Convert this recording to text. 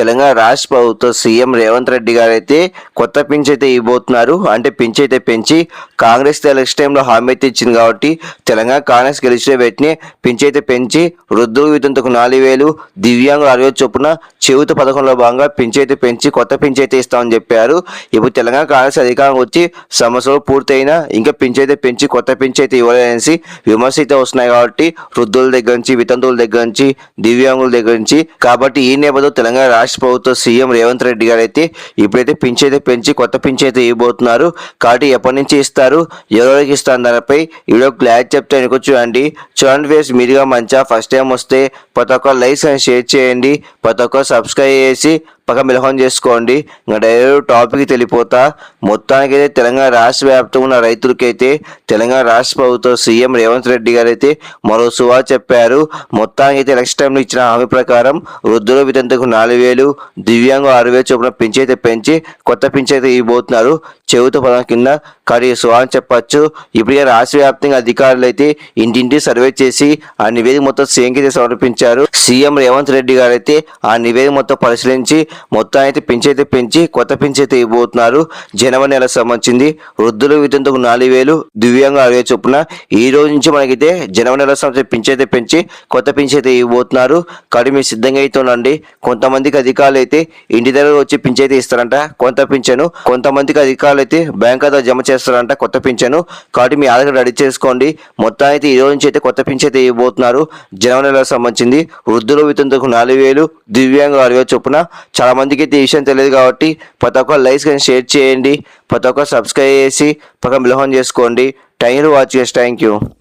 తెలంగాణ రాష్ట్ర ప్రభుత్వం సీఎం రేవంత్ రెడ్డి గారు అయితే కొత్త పింఛ్ అయితే ఇవ్వబోతున్నారు. అంటే పింఛ్ అయితే పెంచి కాంగ్రెస్ ఎలక్షన్ టైంలో హామీ అయితే ఇచ్చింది కాబట్టి తెలంగాణ కాంగ్రెస్ గెలిచిన వెంటనే పింఛ్ అయితే పెంచి వృద్ధుల వితంతకు నాలుగు వేలు దివ్యాంగులు అరవై చొప్పున చెవిత పథకంలో భాగంగా పింఛ్ అయితే పెంచి కొత్త పింఛ్ అయితే ఇస్తామని చెప్పారు. ఇప్పుడు తెలంగాణ కాంగ్రెస్ అధికారం వచ్చి సంవత్సరం పూర్తయినా ఇంకా పింఛ్ అయితే పెంచి కొత్త పింఛ్ అయితే ఇవ్వలేనేసి విమర్శ అయితే వస్తున్నాయి కాబట్టి వృద్ధుల దగ్గర నుంచి వితంతువుల దగ్గర నుంచి దివ్యాంగుల దగ్గర నుంచి. కాబట్టి ఈ నేపథ్యంలో తెలంగాణ రాష్ట్ర ప్రభుత్వ సీఎం రేవంత్ రెడ్డి గారు అయితే ఇప్పుడైతే పింఛ్ అయితే పెంచి కొత్త పింఛ్ అయితే ఇవ్వబోతున్నారు. కాబట్టి ఎప్పటి నుంచి ఇస్తారు? ఎవరికి ఇస్తారు? దానిపై ఈరోజు వీడియో క్లారిటీ చెప్తే అనుకో చూడండి చూడండి వేస్ మీరుగా మంచిగా ఫస్ట్ టైం వస్తే ప్రతి ఒక్క లైక్స్ అని షేర్ చేయండి. ప్రతి ఒక్క సబ్స్క్రైబ్ చేసి పక్క మిలహం చేసుకోండి. ఇంకా డైరెక్ట్ టాపిక్ తెలిపోతా. మొత్తానికి అయితే తెలంగాణ రాష్ట్ర వ్యాప్తంగా ఉన్న రైతులకైతే తెలంగాణ రాష్ట్ర ప్రభుత్వం సీఎం రేవంత్ రెడ్డి గారు అయితే మరో సువా చెప్పారు. మొత్తానికి అయితే ఎలక్షన్ టైంలో ఇచ్చిన హామీ ప్రకారం వృద్ధుల వితంతకు నాలుగు వేలు దివ్యాంగ ఆరు వేలు చొప్పున పింఛ్ అయితే పెంచి కొత్త పింఛ్ అయితే ఇవ్వబోతున్నారు. చెబుతూ పదం కింద కానీ సువా అని చెప్పచ్చు. ఇప్పటికే రాష్ట్ర వ్యాప్తంగా అధికారులు అయితే ఇంటింటి సర్వే చేసి ఆ నివేదిక మొత్తం సీఎంకి సమర్పించారు. సీఎం రేవంత్ రెడ్డి గారు అయితే ఆ నివేదిక మొత్తం పరిశీలించి మొత్తం అయితే పెంచైతే పెంచి కొత్త పెంచైతే ఇవ్వబోతున్నారు. జనవరి నెల సంబంధించింది వృద్ధులు వితంతుకు నాలుగు వేలు దివ్యాంగ అరవై చొప్పున ఈ రోజు నుంచి మనకైతే జనవరి నెల సంబంధించి పెంచైతే పెంచి కొత్త పెంచైతే ఇవ్వబోతున్నారు. కాబట్టి మీరు సిద్ధంగా అయితే ఉండండి. కొంతమందికి అధికారులు అయితే ఇంటి దగ్గర వచ్చి పింఛైతే ఇస్తారంట కొంత పింఛను కొంతమందికి అధికారులు అయితే బ్యాంక్ ఖాతా జమ చేస్తారంట కొత్త పింఛను కాబట్టి మీ ఆధార్ రెడీ చేసుకోండి. మొత్తం అయితే ఈ రోజు నుంచి అయితే కొత్త పింఛైతే ఇవ్వబోతున్నారు. జనవరి నెలకు సంబంధించింది వృద్ధులు వితంతుకు నాలుగు వేలు దివ్యాంగ అరవై చొప్పున చాలా మందికి అయితే ఈ విషయం తెలియదు కాబట్టి ప్రతి ఒక్క లైక్స్ కానీ షేర్ చేయండి ప్రతి ఒక్క సబ్స్క్రైబ్ చేసి పక్కన మిలహం చేసుకోండి. Thank you watch thank you.